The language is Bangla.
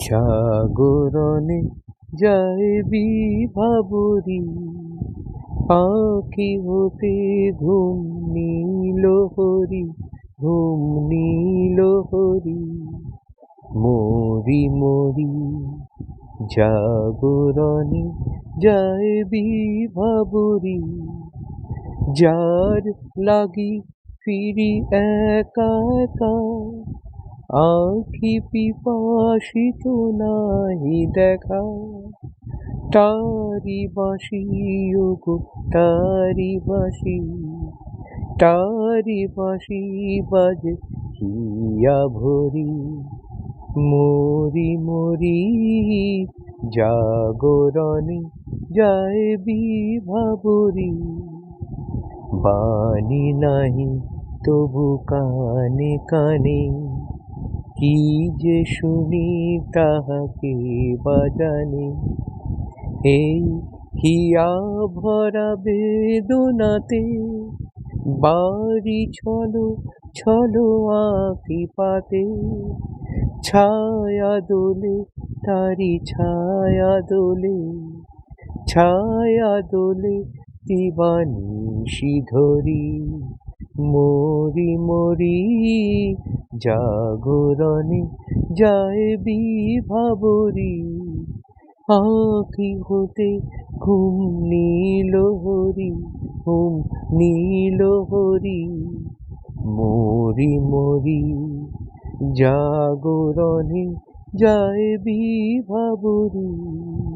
জাগরণে যায় বিভাবরী আঁখি হতে ঘুম নীল হরি ঘুম নীল হরি। মরি মরি জাগরণে যায় বিভাবরী, যার লাগি ফিরি একা একা আঁখি পিপাসিত নাহি দেখা। তারি বাঁশি ওগো তারি বাসি তারি বাসি বাজে হিয়া ভরি। মরি মরি জাগরণে যায় বিভাবরী বাণী নাহি তবু কানে কানে কি যে শুনি তাহাকে বাজানে, এই হিয়া ভরা বেদনাতে, বাড়ি ছলো ছলো আঁকি পাতে, ছায়া দোলে, তারি ছায়া দোলে ছায়া দোলে দিবানিশি ধরি মরি মরি জাগরণে যায় বিভাবরী। আঁখি হতে ঘুম নীল হরি, ঘুম নীল হরি। মরি মরি, জাগরণে যায় বিভাবরী।